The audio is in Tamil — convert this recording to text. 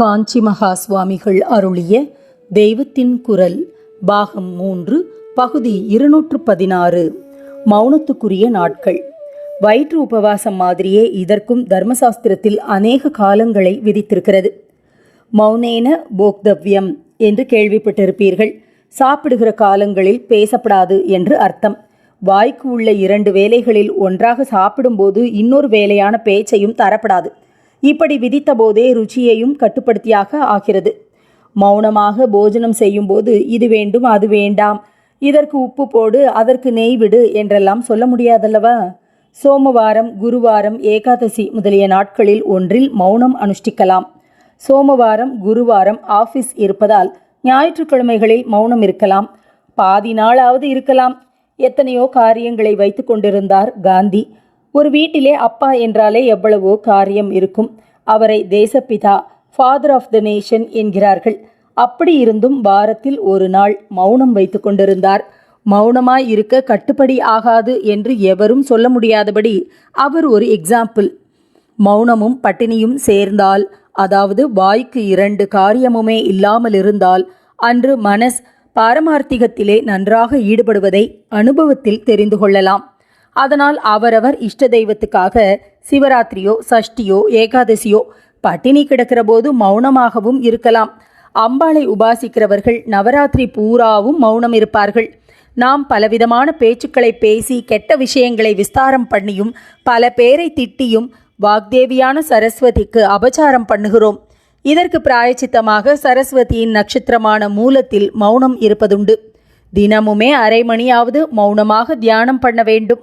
காஞ்சி மகா சுவாமிகள் அருளிய தெய்வத்தின் குரல் பாகம் மூன்று பகுதி இருநூற்று பதினாறு மௌனத்துக்குரிய நாட்கள். வயிற்று உபவாசம் மாதிரியே இதற்கும் தர்மசாஸ்திரத்தில் அநேக காலங்களை விதித்திருக்கிறது. மௌனேன போக்தவ்யம் என்று கேள்விப்பட்டிருப்பீர்கள். சாப்பிடுகிற காலங்களில் பேசப்படாது என்று அர்த்தம். வாய்க்கு உள்ள இரண்டு வேலைகளில் ஒன்றாக சாப்பிடும்போது இன்னொரு வேலையான பேச்சையும் தரப்படாது. இப்படி விதித்த போதே ருச்சியையும் கட்டுப்படுத்தியாக ஆகிறது. மௌனமாக போஜனம் செய்யும்போது இது வேண்டும் அது வேண்டாம். இதற்கு உப்பு போடு அதற்கு நெய் விடு என்றெல்லாம் சொல்ல முடியாதல்லவா? சோமவாரம் குருவாரம் ஏகாதசி முதலிய நாட்களில் ஒன்றில் மௌனம் அனுஷ்டிக்கலாம். சோமவாரம் குருவாரம் ஆஃபீஸ் இருப்பதால் ஞாயிற்றுக்கிழமைகளில் மௌனம் இருக்கலாம். பாதி நாளாவது இருக்கலாம். எத்தனையோ காரியங்களை வைத்து கொண்டிருந்தார் காந்தி. ஒரு வீட்டிலே அப்பா என்றாலே எவ்வளவோ காரியம் இருக்கும். அவரை தேசப்பிதா ஃபாதர் ஆஃப் த நேஷன் என்கிறார்கள். அப்படி இருந்தும் வாரத்தில் ஒரு நாள் மௌனம் வைத்து கொண்டிருந்தார். மௌனமாய் இருக்க கட்டுப்படி ஆகாது என்று எவரும் சொல்ல முடியாதபடி அவர் ஒரு எக்ஸாம்பிள் மௌனமும் பட்டினியும் சேர்ந்தால் அதாவது வாய்க்கு இரண்டு காரியமுமே இல்லாமல் இருந்தால் அன்று மனஸ் பாரமார்த்திகத்திலே நன்றாக ஈடுபடுவதை அனுபவத்தில் தெரிந்து கொள்ளலாம். அதனால் அவரவர் இஷ்ட தெய்வத்துக்காக சிவராத்திரியோ சஷ்டியோ ஏகாதசியோ பட்டினி கிடக்கிற போது மௌனமாகவும் இருக்கலாம். அம்பாளை உபாசிக்கிறவர்கள் நவராத்திரி பூராவும் மௌனம் இருப்பார்கள். நாம் பலவிதமான பேச்சுக்களை பேசி கெட்ட விஷயங்களை விஸ்தாரம் பண்ணியும் பல பேரை திட்டியும் வாக்தேவியான சரஸ்வதிக்கு அபச்சாரம் பண்ணுகிறோம். இதற்கு பிராயச்சித்தமாக சரஸ்வதியின் நட்சத்திரமான மூலத்தில் மௌனம் இருப்பதுண்டு. தினமுமே அரை மணியாவது மௌனமாக தியானம் பண்ண வேண்டும்.